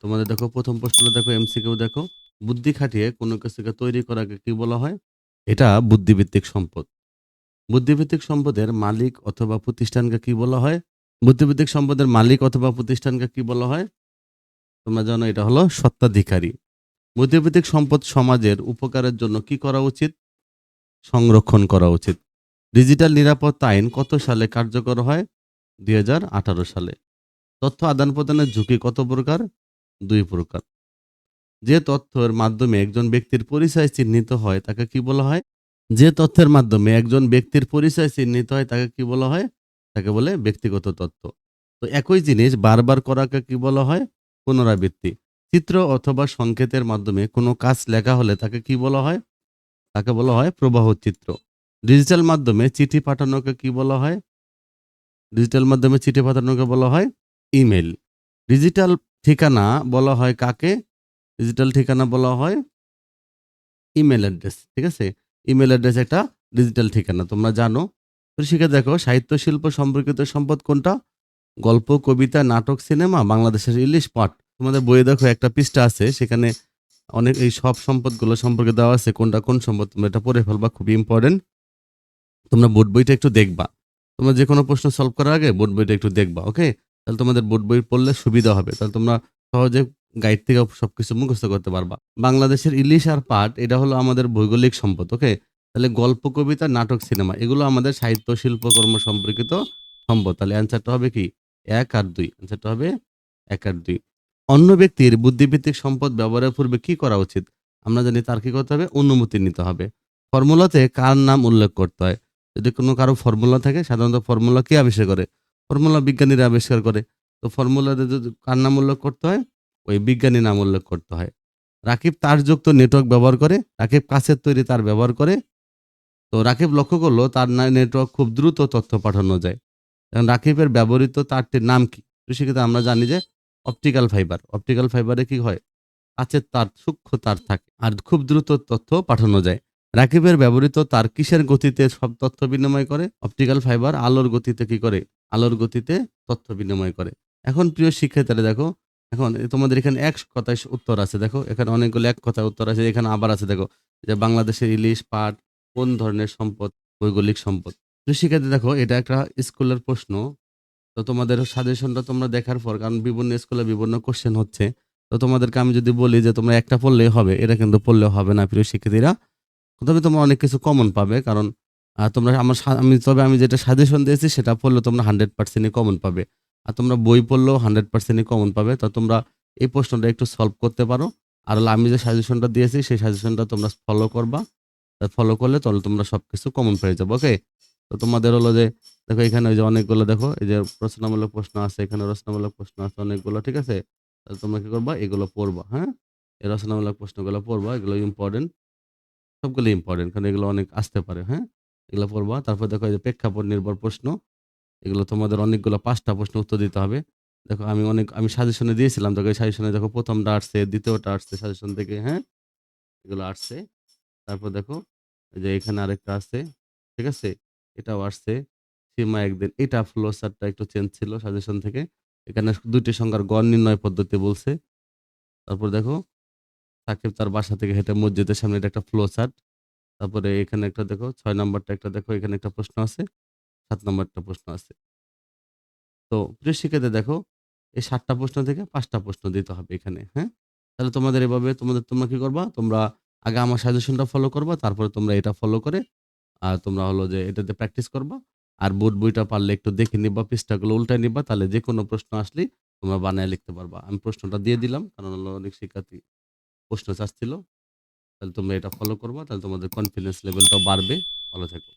তোমাদের দেখো, প্রথম প্রশ্নটা দেখো এমসিকিউ দেখো। বুদ্ধি খাটিয়ে কোনো কিছুকে তৈরি করাকে কি বলা হয়? এটা বুদ্ধিভিত্তিক সম্পদ। বুদ্ধিভিত্তিক সম্পদের মালিক অথবা প্রতিষ্ঠানকে কি বলা হয়? বুদ্ধিভিত্তিক সম্পদের মালিক অথবা প্রতিষ্ঠানকে কি বলা হয়? তোমরা জানো, এটা হলো স্বত্বাধিকারী। বুদ্ধিভিত্তিক সম্পদ সমাজের উপকারের জন্য কি করা উচিত? সংরক্ষণ করা উচিত। ডিজিটাল নিরাপত্তা আইন কত সালে কার্যকর হয়? ২০১৮ সালে। তথ্য আদান-প্রদানের ঝুঁকি কত প্রকার? ২ প্রকার। যে তথ্যের মাধ্যমে একজন ব্যক্তির পরিচয় চিহ্নিত হয়, তাকে কি বলা হয়? যে তথ্যের মাধ্যমে একজন ব্যক্তির পরিচয় চিহ্নিত হয়, তাকে কি বলা হয়? তাকে বলে ব্যক্তিগত তথ্য। তো একই জিনিস বারবার করাকে কি বলা হয়? পুনরাবৃত্তি। চিত্র অথবা সংকেতের মাধ্যমে কোনো কাজ লেখা হলে তাকে কি বলা হয়? তাকে বলা হয় প্রবাহ চিত্র। ডিজিটাল মাধ্যমে চিঠি পাঠানোকে কি বলা হয়? ডিজিটাল মাধ্যমে চিঠি পাঠানোকে বলা হয় ইমেইল। ডিজিটাল ঠিকানা বলা হয় কাকে? ডিজিটাল ঠিকানা বলা হয় ইমেল অ্যাড্রেস। ঠিক আছে? ইমেল অ্যাড্রেস একটা ডিজিটাল ঠিকানা তোমরা জানো। তো শিখে দেখো সাহিত্য শিল্প সম্পর্কিত সম্পদ কোনটা? গল্প, কবিতা, নাটক, সিনেমা, বাংলাদেশের ইলিশ, পাট। তোমাদের বইয়ে দেখো একটা পৃষ্ঠা আছে সেখানে অনেক এই সব সম্পদগুলো সম্পর্কে দেওয়া আছে কোনটা কোন সম্পদ তোমরা এটা পড়ে ফেলবা খুবই ইম্পর্টেন্ট। তোমরা বোর্ড বইটা একটু দেখবা। তোমরা যে কোনো প্রশ্ন সলভ করার আগে বোর্ড বইটা একটু দেখবা। ওকে? তাহলে তোমাদের বোর্ড বই পড়লে সুবিধা হবে। তাহলে তোমরা সহজে গাইড থেকে সব কিছু মুখস্থ করতে পারবা। বাংলাদেশের ইলিশ আর পাট এটা হলো আমাদের ভৌগোলিক সম্পদ। ওকে? তাহলে গল্প, কবিতা, নাটক, সিনেমা এগুলো আমাদের সাহিত্য শিল্পকর্ম সম্পর্কিত সম্পদ। তাহলে অ্যান্সারটা হবে কি? এক আর দুই অ্যান্সারটা হবে এক আর দুই অন্য ব্যক্তির বুদ্ধিভিত্তিক সম্পদ ব্যবহারের পূর্বে কি করা উচিত? আমরা জানি তার কি করতে হবে? অনুমতি নিতে হবে। ফর্মুলাতে কার নাম উল্লেখ করতে হয়? যদি কোনো কারও ফর্মুলা থাকে সাধারণত ফর্মুলা কে আবিষ্কার করে? ফর্মুলা বিজ্ঞানীরা আবিষ্কার করে। তো ফর্মুলাতে যদি কার নাম উল্লেখ করতে হয়? ওই বিজ্ঞানীর নাম উল্লেখ করতে হয়। রাকিব তারযুক্ত নেটওয়ার্ক ব্যবহার করে। রাকিব কাঁচের তৈরি তার ব্যবহার করে। তো রাকিব লক্ষ্য করল তার নেটওয়ার্ক খুব দ্রুত তথ্য পাঠানো যায়। এখন রাকিবের ব্যবহৃত তারটির নাম কি? তো সেক্ষেত্রে আমরা জানি যে অপটিক্যাল ফাইবার। অপটিক্যাল ফাইবারে কি হয়? কাঁচের তার, সূক্ষ্ম তার থাকে। আর খুব দ্রুত তথ্য পাঠানো যায়। রাকিবের ব্যবহৃত তার কিসের গতিতে সব তথ্য বিনিময় করে? অপটিক্যাল ফাইবার আলোর গতিতে কি করে? আলোর গতিতে তথ্য বিনিময় করে। এখন প্রিয় শিক্ষার্থীরা দেখো, এখন তোমাদের এখানে এক কথায় উত্তর আছে দেখো। এখানে অনেকগুলো এক কথায় উত্তর আছে। এখানে আবার আছে দেখো। যে বাংলাদেশের ইলিশ, পাট কোন ধরনের সম্পদ? ভৌগোলিক সম্পদ। প্রিয় শিক্ষার্থী দেখো এটা একটা স্কুলের প্রশ্ন। তো তোমাদের সাজেশনটা তোমরা দেখার পর কারণ বিভিন্ন স্কুলে বিভিন্ন কোশ্চেন হচ্ছে। তো তোমাদেরকে আমি যদি বলি যে তোমরা একটা পড়লেই হবে, এটা কিন্তু পড়লে হবে না প্রিয় শিক্ষার্থীরা। তবে তোমরা অনেক কিছু কমন পাবে। কারণ আ তোমরা আমার আমি তবে আমি যেটা সাজেশন দিয়েছি সেটা পড়লে তোমরা 100% ই কমন পাবে। আর তোমরা বই পড়লেও 100% ই কমন পাবে। তো তোমরা এই প্রশ্নটা একটু সলভ করতে পারো। আর আমি যে সাজেশনটা দিয়েছি সেই সাজেশনটা তোমরা ফলো করবা। ফলো করলে তাহলে তোমরা সব কিছু কমন পেয়ে যাব ওকে? তো তোমাদের হলো যে দেখো এখানে ওই যে অনেকগুলো দেখো এই যে রচনামূলক প্রশ্ন আছে, এখানে রচনামূলক প্রশ্ন আছে অনেকগুলো। ঠিক আছে? তাহলে তোমরা কি করবা? এগুলো পড়বা। হ্যাঁ? এই রচনামূলক প্রশ্নগুলো পড়বা। এগুলো ইম্পোর্টেন্ট। সবগুলো ইম্পোর্টেন্ট কারণ এগুলো অনেক আসতে পারে। হ্যাঁ? এগুলো পড়বা। তারপর দেখো এই যে প্রেক্ষাপট নির্ভর প্রশ্ন। এগুলো তোমাদের অনেকগুলো পাঁচটা প্রশ্ন উত্তর দিতে হবে। দেখো আমি অনেক আমি সাজেশনে দিয়েছিলাম। এই সাজেশনে দেখো প্রথমটা আসছে, দ্বিতীয়টা আসছে সাজেশন থেকে। হ্যাঁ? এগুলো আসছে। তারপর দেখো যে এখানে আরেকটা আছে। ঠিক আছে? এটাও আসছে। সীমা একদিন। এটা ফ্লো চার্টটা একটু চেঞ্জ ছিল সাজেশন থেকে। এখানে ২ টি সংখ্যার গড় নির্ণয় পদ্ধতি বলছে। তারপর দেখো সাকিব তার বাসা থেকে হেঁটে মসজিদের সামনে এটা একটা ফ্লো চার্ট। তারপরে এখানে একটা দেখো ছয় নাম্বারটা একটা দেখো এখানে একটা প্রশ্ন আছে। সাত নাম্বারটা প্রশ্ন আছে। তো প্রিয় শিক্ষার্থী দেখো এই সাতটা প্রশ্ন থেকে পাঁচটা প্রশ্ন দিতে হবে এখানে। হ্যাঁ? তাহলে তোমাদের এভাবে তোমাদের তোমরা কি করবা? তোমরা আগে আমার সাজেশনটা ফলো করবা। তারপরে তোমরা এটা ফলো করে আর তোমরা হলো যে এটাতে প্র্যাকটিস করবা। আর বোর্ড বইটা পারলে একটু দেখে নিবা, পৃষ্ঠাগুলো উল্টায় নিবা। তাহলে যেকোনো প্রশ্ন আসলেই তোমরা বানায় লিখতে পারবা। আমি প্রশ্নটা দিয়ে দিলাম। কারণ হলো অনেক শিক্ষার্থী প্রশ্ন চাচ্ছিল। তাহলে তোমরা এটা ফলো করবা। তাহলে তোমাদের কনফিডেন্স লেভেলটাও বাড়বে। ভালো থেকো।